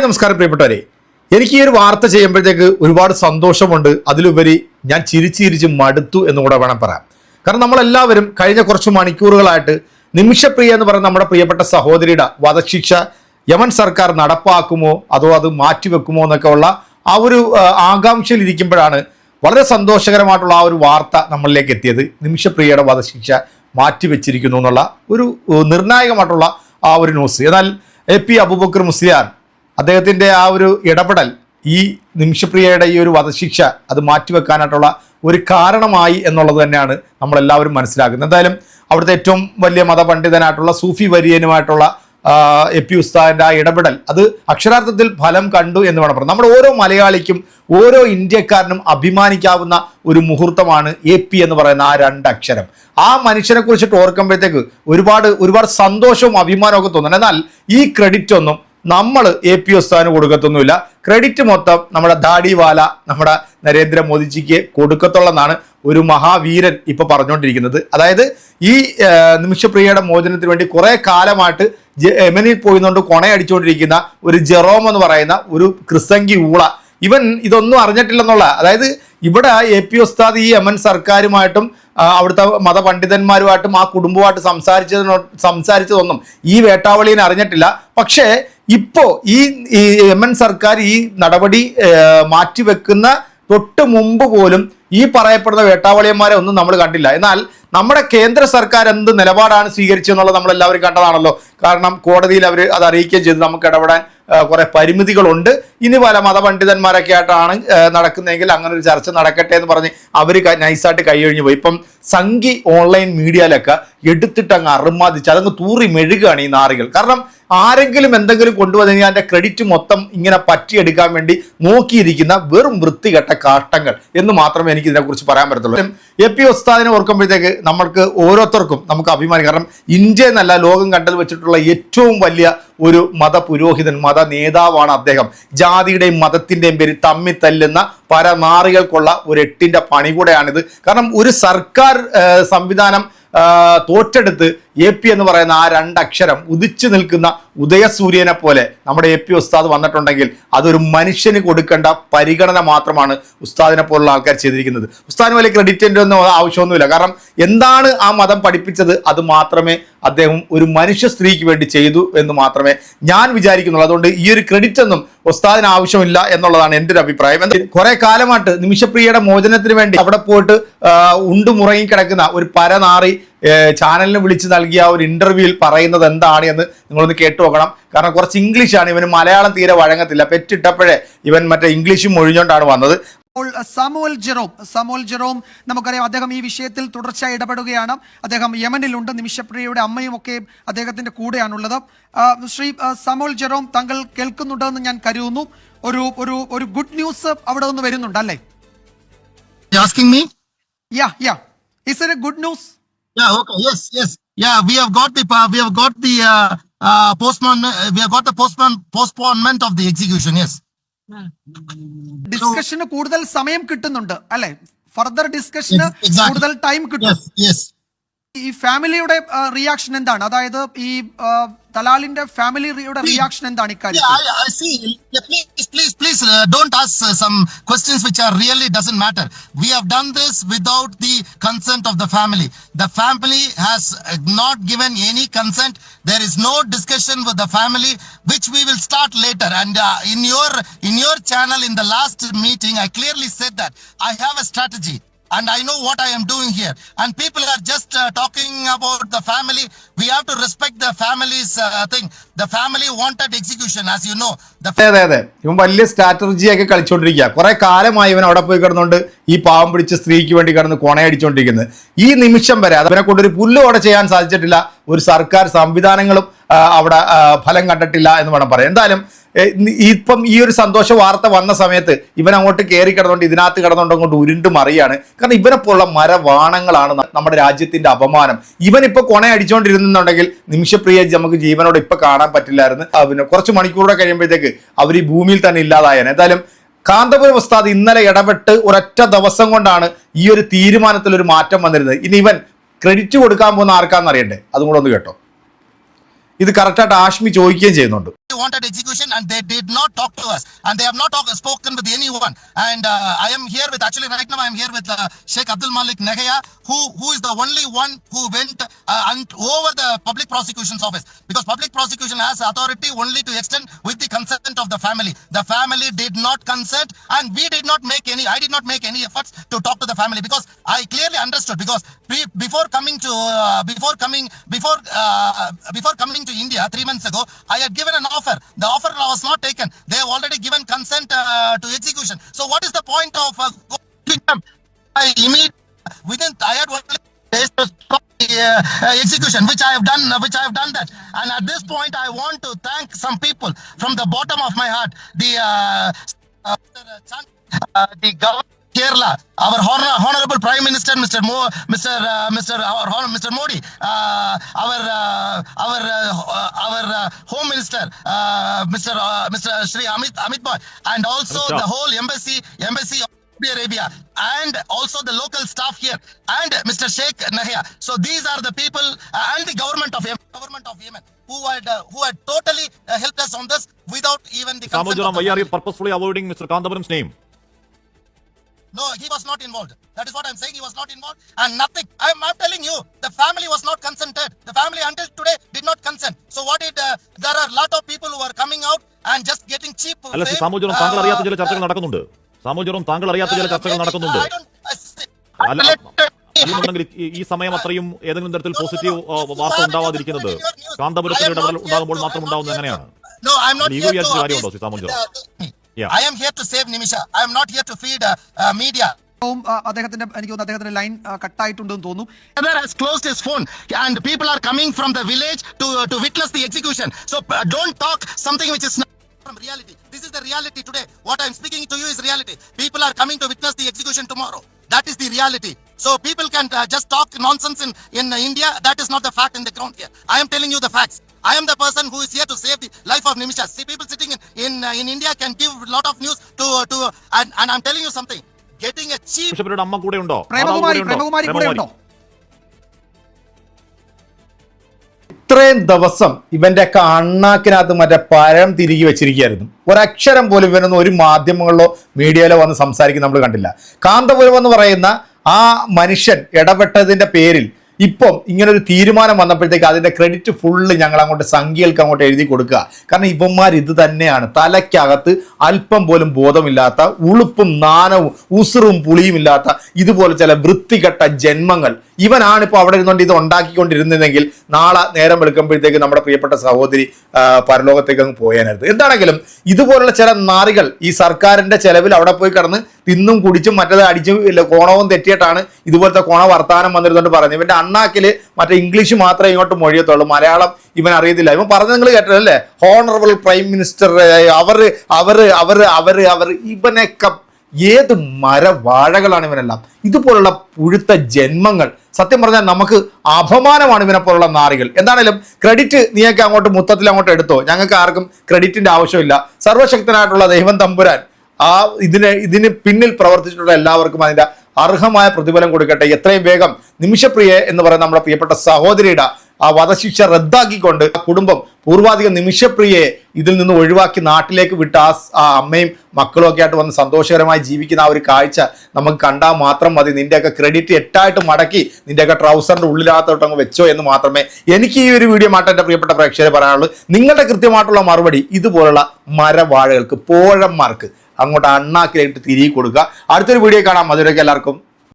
Hi നമസ്കാരം പ്രിയപ്പെട്ടവരെ. എനിക്ക് ഈ ഒരു വാർത്ത ചെയ്യുമ്പോഴത്തേക്ക് ഒരുപാട് സന്തോഷമുണ്ട്. അതിലുപരി ഞാൻ ചിരിച്ചു ചിരിച്ച് മടുത്തു എന്ന് കൂടെ വേണം പറയാം കാരണം നമ്മളെല്ലാവരും കഴിഞ്ഞ കുറച്ച് മണിക്കൂറുകളായിട്ട് നിമിഷപ്രിയ എന്ന് പറയുന്ന നമ്മുടെ പ്രിയപ്പെട്ട സഹോദരിയുടെ വധശിക്ഷ യമൻ സർക്കാർ നടപ്പാക്കുമോ അതോ അത് മാറ്റിവെക്കുമോ എന്നൊക്കെ ഉള്ള ആ ഒരു ആകാംക്ഷയിൽ ഇരിക്കുമ്പോഴാണ് വളരെ സന്തോഷകരമായിട്ടുള്ള ആ ഒരു വാർത്ത നമ്മളിലേക്ക് എത്തിയത്. നിമിഷപ്രിയയുടെ വധശിക്ഷ മാറ്റിവെച്ചിരിക്കുന്നു എന്നുള്ള ഒരു നിർണായകമായിട്ടുള്ള ആ ഒരു ന്യൂസ്. എന്നാൽ എ പി അബൂബക്കർ മുസ്ലിയാർ അദ്ദേഹത്തിന്റെ ആ ഒരു ഇടപെടൽ ഈ നിമിഷപ്രിയയുടെ ഈ ഒരു വധശിക്ഷ അത് മാറ്റിവെക്കാനായിട്ടുള്ള ഒരു കാരണമായി എന്നുള്ളത് തന്നെയാണ് നമ്മളെല്ലാവരും മനസ്സിലാക്കുന്നത്. എന്തായാലും അവിടുത്തെ ഏറ്റവും വലിയ മതപണ്ഡിതനായിട്ടുള്ള സൂഫി വര്യനുമായിട്ടുള്ള എ പി ഉസ്താദിന്റെ ആ ഇടപെടൽ അത് അക്ഷരാർത്ഥത്തിൽ ഫലം കണ്ടു എന്ന് വേണം പറയാം നമ്മുടെ ഓരോ മലയാളിക്കും ഓരോ ഇന്ത്യക്കാരനും അഭിമാനിക്കാവുന്ന ഒരു മുഹൂർത്തമാണ് എ പി എന്ന് പറയുന്ന ആ രണ്ട് അക്ഷരം. ആ മനുഷ്യനെ കുറിച്ചിട്ട് ഓർക്കുമ്പോഴത്തേക്ക് ഒരുപാട് ഒരുപാട് സന്തോഷവും അഭിമാനവും ഒക്കെ തോന്നുന്നു. എന്നാൽ ഈ ക്രെഡിറ്റ് ഒന്നും നമ്മൾ എ പി ഉസ്താദിന് കൊടുക്കത്തൊന്നുമില്ല. ക്രെഡിറ്റ് മൊത്തം നമ്മുടെ ധാഡിവാല നമ്മുടെ നരേന്ദ്രമോദിജിക്ക് കൊടുക്കത്തുള്ളതാണ് ഒരു മഹാവീരൻ ഇപ്പോൾ പറഞ്ഞുകൊണ്ടിരിക്കുന്നത് അതായത് ഈ നിമിഷപ്രിയയുടെ മോചനത്തിന് വേണ്ടി കുറേ കാലമായിട്ട് യമനിൽ പോയിന്നുകൊണ്ട് കൊണയടിച്ചുകൊണ്ടിരിക്കുന്ന ഒരു ജെറോം എന്ന് പറയുന്ന ഒരു ക്രിസംഗി ഊള. ഇവൻ ഇതൊന്നും അറിഞ്ഞിട്ടില്ലെന്നുള്ള അതായത് ഇവിടെ എ പി ഉസ്താദ് ഈ യമൻ സർക്കാരുമായിട്ടും അവിടുത്തെ മതപണ്ഡിതന്മാരുമായിട്ടും ആ കുടുംബമായിട്ട് സംസാരിച്ചതിനോ സംസാരിച്ചതൊന്നും ഈ വേട്ടാവളിയെ അറിഞ്ഞിട്ടില്ല. പക്ഷേ ഇപ്പോ ഈ എം എൻ സർക്കാർ ഈ നടപടി മാറ്റിവെക്കുന്ന തൊട്ട് മുമ്പ് പോലും ഈ പറയപ്പെടുന്ന വേട്ടാവളിയന്മാരെ ഒന്നും നമ്മൾ കണ്ടില്ല. എന്നാൽ നമ്മുടെ കേന്ദ്ര സർക്കാർ എന്ത് നിലപാടാണ് സ്വീകരിച്ചതെന്നുള്ളത് നമ്മൾ എല്ലാവരും കണ്ടതാണല്ലോ. കാരണം കോടതിയിൽ അവർ അത് അറിയിക്കുകയും ചെയ്തു. നമുക്ക് ഇടപെടാൻ കുറെ പരിമിതികളുണ്ട്. ഇനി പല മതപണ്ഡിതന്മാരൊക്കെ ആയിട്ടാണ് നടക്കുന്നതെങ്കിൽ അങ്ങനെ ഒരു ചർച്ച നടക്കട്ടെ എന്ന് പറഞ്ഞ് അവർ നൈസായിട്ട് കൈയൊഴിഞ്ഞു പോയി. ഇപ്പം സംഘി ഓൺലൈൻ മീഡിയയിലൊക്കെ എടുത്തിട്ട് അങ്ങ് അറുമാതിച്ച് അതങ്ങ് തൂറി മെഴുകുകയാണ് ഈ നാറികൾ. കാരണം ആരെങ്കിലും എന്തെങ്കിലും കൊണ്ടുവന്നെങ്കിൽ അതിന്റെ ക്രെഡിറ്റ് മൊത്തം ഇങ്ങനെ പറ്റിയെടുക്കാൻ വേണ്ടി നോക്കിയിരിക്കുന്ന വെറും വൃത്തികെട്ട കാട്ടങ്ങൾ എന്ന് മാത്രമേ എനിക്ക് ഇതിനെക്കുറിച്ച് പറയാൻ പറ്റത്തുള്ളൂ. എ പി ഉസ്താദിനെ ഓർക്കുമ്പോഴത്തേക്ക് നമ്മൾക്ക് ഓരോരുത്തർക്കും നമുക്ക് അഭിമാനം. കാരണം ഇന്ത്യ എന്നല്ല ലോകം കണ്ടത് വെച്ചിട്ടുള്ള ഏറ്റവും വലിയ ഒരു മത പുരോഹിതൻ മത നേതാവാണ് അദ്ദേഹം. ജാതിയുടെയും മതത്തിന്റെയും പേര് തമ്മി തല്ലുന്ന പരനാറികൾക്കുള്ള ഒരു എട്ടിന്റെ പണി കൂടെയാണിത്. കാരണം ഒരു സർക്കാർ സംവിധാനം തോറ്റെടുത്ത് എ പി എന്ന് പറയുന്ന ആ രണ്ടക്ഷരം ഉദിച്ചു നിൽക്കുന്ന ഉദയസൂര്യനെ പോലെ നമ്മുടെ എ പി ഉസ്താദ് വന്നിട്ടുണ്ടെങ്കിൽ അതൊരു മനുഷ്യന് കൊടുക്കേണ്ട പരിഗണന മാത്രമാണ് ഉസ്താദിനെ പോലുള്ള ആൾക്കാർ ചെയ്തിരിക്കുന്നത്. ഉസ്താദിന് വലിയ ക്രെഡിറ്റിന്റെ ഒന്നും ആവശ്യമൊന്നുമില്ല. കാരണം എന്താണ് ആ മതം പഠിപ്പിച്ചത്? അത് മാത്രമേ അദ്ദേഹം ഒരു മനുഷ്യ സ്ത്രീക്ക് വേണ്ടി ചെയ്തു എന്ന് മാത്രമേ ഞാൻ വിചാരിക്കുന്നുള്ളൂ. അതുകൊണ്ട് ഈ ഒരു ക്രെഡിറ്റ് ഒന്നും ഉസ്താദിന് ആവശ്യമില്ല എന്നുള്ളതാണ് എന്റെ ഒരു അഭിപ്രായം. കുറെ കാലമായിട്ട് നിമിഷപ്രിയയുടെ മോചനത്തിന് വേണ്ടി അവിടെ പോയിട്ട് ഉണ്ടുമുറങ്ങി ഉണ്ടു കിടക്കുന്ന ഒരു പരനാറി ചാനലിന് വിളിച്ച് നൽകിയ ഒരു ഇന്റർവ്യൂവിൽ പറയുന്നത് എന്താണ് എന്ന് നിങ്ങളൊന്ന് കേട്ടു നോക്കണം. കാരണം കുറച്ച് ഇംഗ്ലീഷാണ് ഇവന് മലയാളം തീരെ വഴങ്ങത്തില്ല. പെറ്റിട്ടപ്പോഴേ ഇവൻ മറ്റേ ഇംഗ്ലീഷും മൊഴിഞ്ഞോണ്ടാണ് വന്നത്. Samuel Samuel Jerome Samuel Jerome നമുക്കറിയാം അദ്ദേഹം ഈ വിഷയത്തിൽ തുടർച്ചയായി ഇടപെടുകയാണ്. അദ്ദേഹം യമനിലുണ്ട് നിമിഷപ്രിയയുടെ അമ്മയും ഒക്കെ അദ്ദേഹത്തിന്റെ കൂടെയാണുള്ളത്. ശ്രീ സമോൽ സാമുവൽ ജെറോം താങ്കൾ കേൾക്കുന്നുണ്ടെന്ന് ഞാൻ കരുതുന്നു. ഒരു ഒരു ഒരു ഗുഡ് ന്യൂസ് അവിടെ നിന്ന് വരുന്നുണ്ട് അല്ലേ? You yeah yeah is a good news Yeah. Okay. Yes. Yes. Yeah. We have got the uh, we have got the uh, uh, postman. We have got the postman postponement of the execution. Yes. ഡിസ്കഷന് കൂടുതൽ സമയം കിട്ടുന്നുണ്ട് അല്ലെ further ഡിസ്കഷന്. കൂടുതൽ time കിട്ടും Yes. Yes. ഈ ഫാമിലിയുടെ reaction എന്താണ് അതായത് ഈ ആ, തലാലിന്റെ ഫാമിലിയുടെ റിയാക്ഷൻ എന്താണ് Yeah, ഇക്കാര്യത്തിൽ I, I see. Yeah, please, please, please, uh, don't ask uh, some questions which are really doesn't matter. We have done this without the consent of the family. The family has uh, not given any consent. There is no discussion with the family, which we will start later. And uh, in your in your channel, in the last meeting, I clearly said that I have a strategy. And I know what I am doing here. And people are just uh, talking about the family. We have to respect the family's uh, thing. The family wanted execution, as you know. അതെ അതെ അതെ ഇവൻ വലിയ സ്ട്രാറ്റജിയൊക്കെ കളിച്ചോണ്ടിരിക്കുക കുറെ കാലമായി ഇവൻ അവിടെ പോയി കിടന്നുകൊണ്ട് ഈ പാവം പിടിച്ച സ്ത്രീക്ക് വേണ്ടി കിടന്ന് കൊണയടിച്ചോണ്ടിരിക്കുന്നത് ഈ നിമിഷം വരെ അതിനെ കൊണ്ടൊരു പുല്ലും അവിടെ ചെയ്യാൻ സാധിച്ചിട്ടില്ല ഒരു സർക്കാർ സംവിധാനങ്ങളും അവിടെ ഫലം കണ്ടിട്ടില്ല എന്ന് വേണം പറയാം എന്തായാലും ഇപ്പം ഈ ഒരു സന്തോഷ വാർത്ത വന്ന സമയത്ത് ഇവൻ അങ്ങോട്ട് കയറി കിടന്നുകൊണ്ട് ഇതിനകത്ത് കിടന്നുകൊണ്ട് അങ്ങോട്ട് ഉരുണ്ട് മറിയാണ്. കാരണം ഇവനെ പോലുള്ള മരവാണങ്ങളാണ് നമ്മുടെ രാജ്യത്തിന്റെ അപമാനം. ഇവൻ ഇപ്പൊ കൊണ അടിച്ചുകൊണ്ടിരുന്നുണ്ടെങ്കിൽ നിമിഷപ്രിയ നമുക്ക് ജീവനോട് ഇപ്പൊ കാണാൻ പറ്റില്ലായിരുന്നു. പിന്നെ കുറച്ച് മണിക്കൂറോടെ കഴിയുമ്പോഴത്തേക്ക് അവർ ഈ ഭൂമിയിൽ തന്നെ ഇല്ലാതായാണ് എന്തായാലും കാന്തപുരം ഉസ്താദ് ഇന്നലെ ഇടപെട്ട് ഒരൊറ്റ ദിവസം കൊണ്ടാണ് ഈ ഒരു തീരുമാനത്തിൽ ഒരു മാറ്റം വന്നിരുന്നത്. ഇനി ഇവൻ ക്രെഡിറ്റ് കൊടുക്കാൻ പോകുന്ന ആർക്കാന്ന് അറിയണ്ടേ? അതും കൂടെ ഒന്ന് കേട്ടോ. ഇത് കറക്റ്റായിട്ട് ആഷ്മി ചോദിക്കുകയും ചെയ്യുന്നുണ്ട്. Wanted execution and they did not talk to us. And they have not talk, spoken with anyone. And uh, I am here with actually right now I am here with uh, Sheikh Abdul Malik Nehaya who who is the only one who went uh, and over the public prosecution's office. Because public prosecution has authority only to extend with the consent of the family. The family did not consent and we did not make any I did not make any efforts to talk to the family because I clearly understood because pre, before coming to uh, before coming before uh, before coming to India three months ago I had given an offer the offer was not taken. They have already given consent uh, to execution. So what is the point of uh, going to them? I immediately within I had only days to stop the uh, uh, execution which I have done uh, which I have done that. And at this point I want to thank some people from the bottom of my heart. The uh, uh, uh, the government Kerala, our honor, honorable Prime Minister, Mr. Mo, Mr. Uh, Mr. Our, honor- Mr. Modi, uh, our uh, our uh, our uh, Home Minister, uh, Mr. Uh, Mr. Shri Amit Amit Boy, and also the whole embassy embassy. of Saudi Arabia and also the local staff here and Mr. Sheikh Nahia. So these are the people uh, and the government of Yemen, government of Yemen who had uh, who had totally uh, helped us on this without even the consent Samuel of Joram, the why are you purposefully avoiding Mr. Kandapuram's name? No, he was not involved. That is what I'm saying. He was not involved, and nothing. I'm, I'm telling you, the family was not consented. The family until today did not consent. So what did? Uh, there are a lot of people who are coming out and just getting cheap. അല്ല ജോറം താങ്കൾ Uh, അറിയാത്ത ചില ചർച്ചകൾ നടക്കുന്നുണ്ട് Samu Joram താങ്കൾ അറിയാത്ത ചില uh, ചർച്ചകൾ നടക്കുന്നുണ്ട് അല്ലെന്നുണ്ടെങ്കിൽ ഈ- സമയം അത്രയും ഏതെങ്കിലും തരത്തിൽ പോസിറ്റീവ് വാർത്ത ഉണ്ടാവാതിരിക്കുന്നത് കാന്തപുരത്തിൽ ഇടപെടൽ ഉണ്ടാകുമ്പോൾ മാത്രം ഉണ്ടാവുന്നത് എങ്ങനെയാണ് കാര്യമുണ്ടോ, appease- Shri Samu George? Uh, Yeah. I am here to save Nimisha. I am not here to feed uh, uh, media. ഉം, ആ, അദ്ദേഹത്തിന്റെ എനിക്ക് തോന്നുന്നു അദ്ദേഹത്തിന്റെ ലൈൻ കട്ടായിട്ടുണ്ടെന്ന് തോന്നുന്നു brother has closed his phone and people are coming from the village to to witness the execution so uh, don't talk something which is not from reality this is the reality today what i'm speaking to you is reality people are coming to witness the execution tomorrow that is the reality so people can uh, just talk nonsense in in uh, india that is not the fact in the ground here i am telling you the facts I am the person who is here to save the life of Nimisha. See, people sitting in in, uh, in India can give a lot of news to uh, to uh, and, and I'm telling you something. Getting a cheap ബിഷപ്പിന്റെ അമ്മ കൂടെ ഉണ്ടോ? പ്രേമകുമാരി പ്രേമകുമാരി കൂടെ ഉണ്ടോ ഇത്രയും ദിവസം ഇവന്റെ ഒക്കെ അണ്ണാക്കിനകത്ത് മറ്റേ പരം തിരികെ വെച്ചിരിക്കുകയായിരുന്നു. ഒരക്ഷരം പോലും ഇവനൊന്നും ഒരു മാധ്യമങ്ങളിലോ മീഡിയയിലോ വന്ന് സംസാരിക്കുന്ന നമ്മൾ കണ്ടില്ല. കാന്തപുരം എന്ന് പറയുന്ന ആ മനുഷ്യൻ ഇടപെട്ടതിന്റെ പേരിൽ ഇപ്പം ഇങ്ങനെ ഒരു തീരുമാനം വന്നപ്പോഴത്തേക്ക് അതിന്റെ ക്രെഡിറ്റ് ഫുള്ള് ഞങ്ങൾ അങ്ങോട്ട് സംഖ്യകൾക്ക് അങ്ങോട്ട് എഴുതി കൊടുക്കുക. കാരണം ഇവന്മാർ ഇത് തന്നെയാണ്. തലയ്ക്കകത്ത് അല്പം പോലും ബോധമില്ലാത്ത ഉളുപ്പും നാണവും ഉസുറും പുളിയും ഇല്ലാത്ത ഇതുപോലെ ചില വൃത്തികെട്ട ജന്മങ്ങൾ. ഇവനാണ് ഇപ്പോൾ അവിടെ ഇരുന്നുകൊണ്ട് ഇത് ഉണ്ടാക്കിക്കൊണ്ടിരുന്നതെങ്കിൽ നാളെ നേരം വെളുക്കുമ്പോഴത്തേക്ക് നമ്മുടെ പ്രിയപ്പെട്ട സഹോദരി പരലോകത്തേക്ക് അങ്ങ് പോയാനായിരുന്നു എന്താണെങ്കിലും ഇതുപോലുള്ള ചില നാറികൾ ഈ സർക്കാരിന്റെ ചെലവിൽ അവിടെ പോയി കിടന്ന് തിന്നും കുടിച്ചും മറ്റേത് അടിച്ചും ഇല്ല കോണവും തെറ്റിയിട്ടാണ് ഇതുപോലത്തെ കോണ വർത്താനം വന്നിരുന്നുകൊണ്ട് പറഞ്ഞു ഇവന്റെ അണ്ണാക്കിൽ മറ്റേ ഇംഗ്ലീഷ് മാത്രമേ ഇങ്ങോട്ട് മൊഴിയത്തുള്ളൂ. മലയാളം ഇവൻ അറിയത്തില്ല. ഇവൻ പറഞ്ഞത് നിങ്ങൾ കേട്ടതല്ലേ ഹോണറബിൾ പ്രൈം മിനിസ്റ്റർ അവർ അവർ അവർ അവർ അവർ ഇവനൊക്കെ ഏത് മരവാഴകളാണ് ഇവനെല്ലാം? ഇതുപോലുള്ള പുഴുത്ത ജന്മങ്ങൾ. സത്യം പറഞ്ഞാൽ നമുക്ക് അപമാനമാണ് ഇവനെ പോലുള്ള നാറികൾ. എന്താണേലും ക്രെഡിറ്റ് നീയൊക്കെ അങ്ങോട്ട് മൊത്തത്തിൽ അങ്ങോട്ട് എടുത്തോ? ഞങ്ങൾക്ക് ആർക്കും ക്രെഡിറ്റിന്റെ ആവശ്യമില്ല. സർവശക്തനായിട്ടുള്ള ദൈവം തമ്പുരാൻ ആ ഇതിന് ഇതിന് പിന്നിൽ പ്രവർത്തിച്ചിട്ടുള്ള എല്ലാവർക്കും അതിന്റെ അർഹമായ പ്രതിഫലം കൊടുക്കട്ടെ. എത്രയും വേഗം നിമിഷപ്രിയ എന്ന് പറയുന്ന നമ്മുടെ പ്രിയപ്പെട്ട സഹോദരിയുടെ ആ വധശിക്ഷ റദ്ദാക്കിക്കൊണ്ട് കുടുംബം പൂർവാധികം നിമിഷപ്രിയയെ ഇതിൽ നിന്ന് ഒഴിവാക്കി നാട്ടിലേക്ക് വിട്ട് ആ ആ അമ്മയും മക്കളും ഒക്കെ ആയിട്ട് വന്ന് സന്തോഷകരമായി ജീവിക്കുന്ന ആ ഒരു കാഴ്ച നമുക്ക് കണ്ടാൽ മാത്രം മതി. നിന്റെയൊക്കെ ക്രെഡിറ്റ് എട്ടായിട്ട് മടക്കി നിന്റെയൊക്കെ ട്രൗസറിന്റെ ഉള്ളിലാകത്തോട്ട് അങ്ങ് വെച്ചോ എന്ന് മാത്രമേ എനിക്ക് ഈ ഒരു വീഡിയോ മാറ്റം എന്റെ പ്രിയപ്പെട്ട പ്രേക്ഷകരെ പറയാനുള്ളൂ. നിങ്ങളുടെ കൃത്യമായിട്ടുള്ള മറുപടി ഇതുപോലുള്ള മരവാഴകൾക്ക് പോഴന്മാർക്ക് അങ്ങോട്ട് അണ്ണാക്കിലായിട്ട് തിരികെ കൊടുക്കുക. അടുത്തൊരു വീഡിയോ കാണാം. അതിലേക്ക് എല്ലാവർക്കും